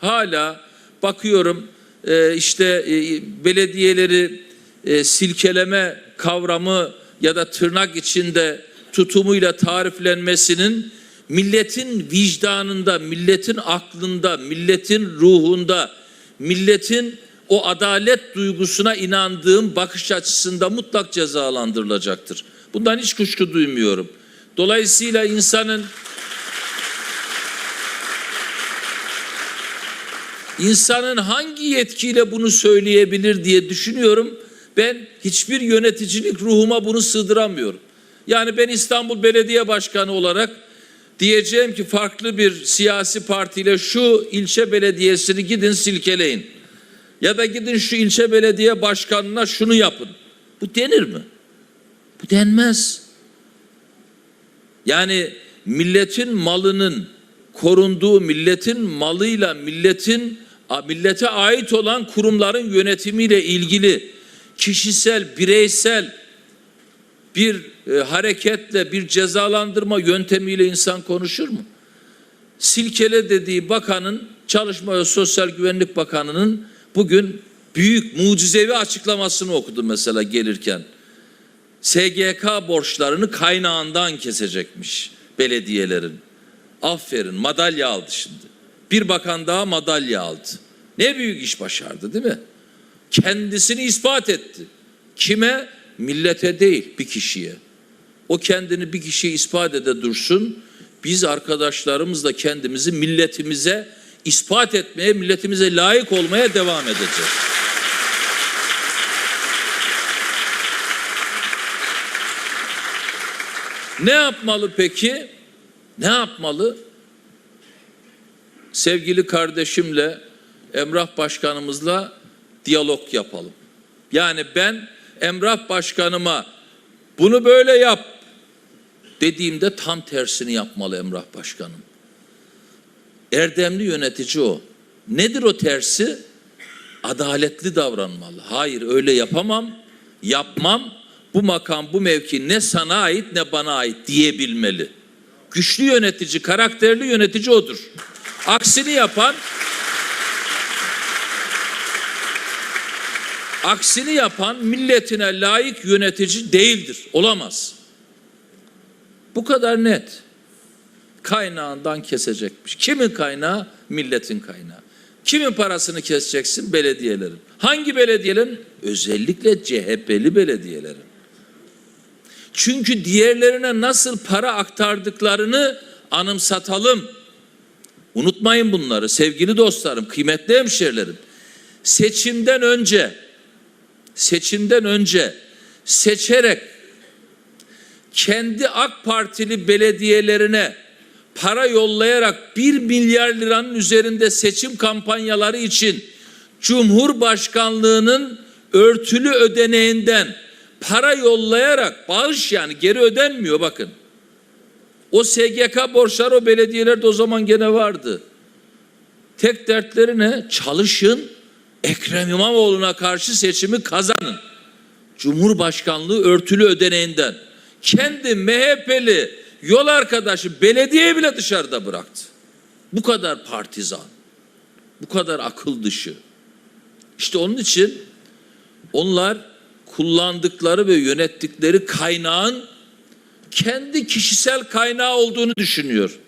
hala bakıyorum e, işte e, belediyeleri e, silkeleme kavramı ya da tırnak içinde tutumuyla tariflenmesinin milletin vicdanında, milletin aklında, milletin ruhunda, milletin o adalet duygusuna inandığım bakış açısında mutlak cezalandırılacaktır. Bundan hiç kuşku duymuyorum. Dolayısıyla insanın insanın hangi yetkiyle bunu söyleyebilir diye düşünüyorum. Ben hiçbir yöneticilik ruhuma bunu sığdıramıyorum. Yani ben İstanbul Belediye Başkanı olarak diyeceğim ki farklı bir siyasi partiyle şu ilçe belediyesini gidin silkeleyin. Ya da gidin şu ilçe belediye başkanına şunu yapın. Bu denir mi? Bu denmez. Yani milletin malının korunduğu, milletin malıyla, milletin millete ait olan kurumların yönetimiyle ilgili kişisel, bireysel bir e, hareketle, bir cezalandırma yöntemiyle insan konuşur mu? Silkele dediği bakanın, Çalışma ve Sosyal Güvenlik Bakanı'nın bugün büyük mucizevi açıklamasını okudum mesela gelirken. SGK borçlarını kaynağından kesecekmiş belediyelerin. Aferin madalya aldı şimdi. Bir bakan daha madalya aldı. Ne büyük iş başardı değil mi? Kendisini ispat etti. Kime? Millete değil bir kişiye. O kendini bir kişiye ispat ede dursun. Biz arkadaşlarımızla kendimizi milletimize ispat etmeye, milletimize layık olmaya devam edeceğiz. Ne yapmalı peki? Ne yapmalı? Sevgili kardeşimle, Emrah Başkanımızla diyalog yapalım. Yani ben Emrah Başkanıma bunu böyle yap dediğimde tam tersini yapmalı Emrah Başkanım. Erdemli yönetici o. Nedir o tersi? Adaletli davranmalı. Hayır öyle yapamam, yapmam. Bu makam, bu mevki ne sana ait ne bana ait diyebilmeli. Güçlü yönetici, karakterli yönetici odur. Aksini yapan aksini yapan milletine layık yönetici değildir. Olamaz. Bu kadar net. Kaynağından kesecekmiş. Kimin kaynağı? Milletin kaynağı. Kimin parasını keseceksin? Belediyelerin. Hangi belediyelerin? Özellikle CHP'li belediyelerin. Çünkü diğerlerine nasıl para aktardıklarını anımsatalım. Unutmayın bunları sevgili dostlarım, kıymetli hemşerilerim. Seçimden önce seçimden önce seçerek kendi AK Partili belediyelerine para yollayarak 1 milyar liranın üzerinde seçim kampanyaları için Cumhurbaşkanlığının örtülü ödeneğinden para yollayarak bağış yani geri ödenmiyor bakın. O SGK borçları o belediyelerde o zaman gene vardı. Tek dertleri ne? Çalışın, Ekrem İmamoğlu'na karşı seçimi kazanın. Cumhurbaşkanlığı örtülü ödeneğinden. Kendi MHP'li yol arkadaşı belediye bile dışarıda bıraktı. Bu kadar partizan, bu kadar akıl dışı. İşte onun için onlar kullandıkları ve yönettikleri kaynağın kendi kişisel kaynağı olduğunu düşünüyor.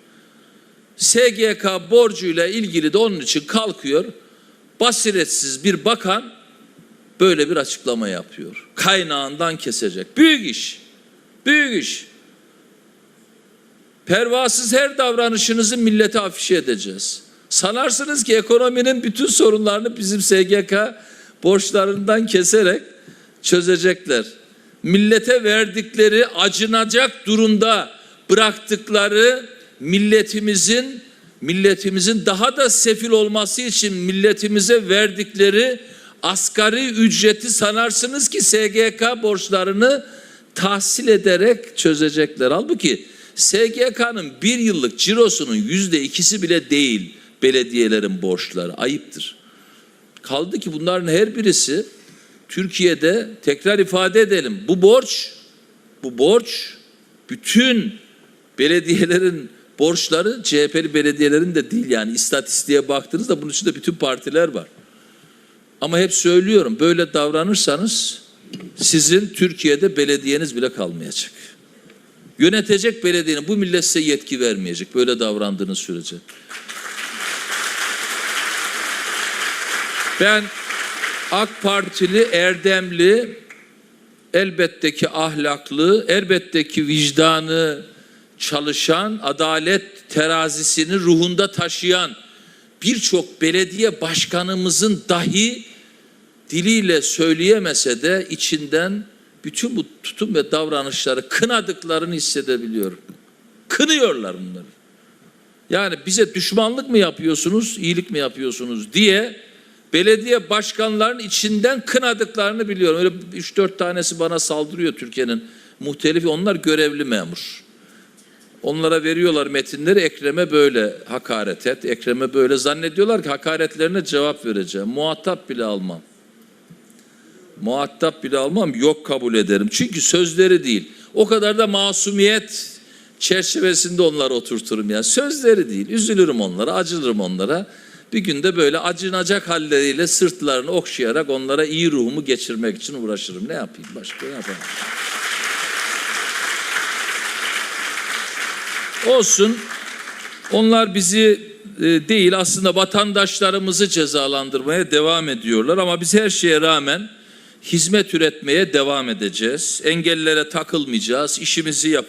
SGK borcuyla ilgili de onun için kalkıyor. Basiretsiz bir bakan böyle bir açıklama yapıyor. Kaynağından kesecek. Büyük iş. Büyük iş. Pervasız her davranışınızı millete afişe edeceğiz. Sanarsınız ki ekonominin bütün sorunlarını bizim SGK borçlarından keserek çözecekler. Millete verdikleri acınacak durumda bıraktıkları milletimizin milletimizin daha da sefil olması için milletimize verdikleri asgari ücreti sanarsınız ki SGK borçlarını tahsil ederek çözecekler. Halbuki SGK'nın bir yıllık cirosunun yüzde ikisi bile değil belediyelerin borçları. Ayıptır. Kaldı ki bunların her birisi Türkiye'de tekrar ifade edelim. Bu borç, bu borç bütün belediyelerin borçları CHP'li belediyelerin de değil yani istatistiğe baktığınızda bunun içinde bütün partiler var. Ama hep söylüyorum böyle davranırsanız sizin Türkiye'de belediyeniz bile kalmayacak. Yönetecek belediyenin bu millet size yetki vermeyecek böyle davrandığınız sürece. Ben AK Partili, erdemli, elbette ki ahlaklı, elbette ki vicdanı çalışan, adalet terazisini ruhunda taşıyan birçok belediye başkanımızın dahi diliyle söyleyemese de içinden bütün bu tutum ve davranışları kınadıklarını hissedebiliyorum. Kınıyorlar bunları. Yani bize düşmanlık mı yapıyorsunuz, iyilik mi yapıyorsunuz diye belediye başkanlarının içinden kınadıklarını biliyorum. Öyle 3-4 tanesi bana saldırıyor Türkiye'nin muhtelifi. Onlar görevli memur. Onlara veriyorlar metinleri Ekrem'e böyle hakaret et, Ekrem'e böyle zannediyorlar ki hakaretlerine cevap vereceğim. Muhatap bile almam. Muhatap bile almam yok kabul ederim. Çünkü sözleri değil. O kadar da masumiyet çerçevesinde onları oturturum yani. Sözleri değil. Üzülürüm onlara, acılırım onlara. Bir günde böyle acınacak halleriyle sırtlarını okşayarak onlara iyi ruhumu geçirmek için uğraşırım. Ne yapayım? Başka ne yapayım? Olsun. Onlar bizi e, değil aslında vatandaşlarımızı cezalandırmaya devam ediyorlar ama biz her şeye rağmen hizmet üretmeye devam edeceğiz. Engellere takılmayacağız, işimizi yapacağız.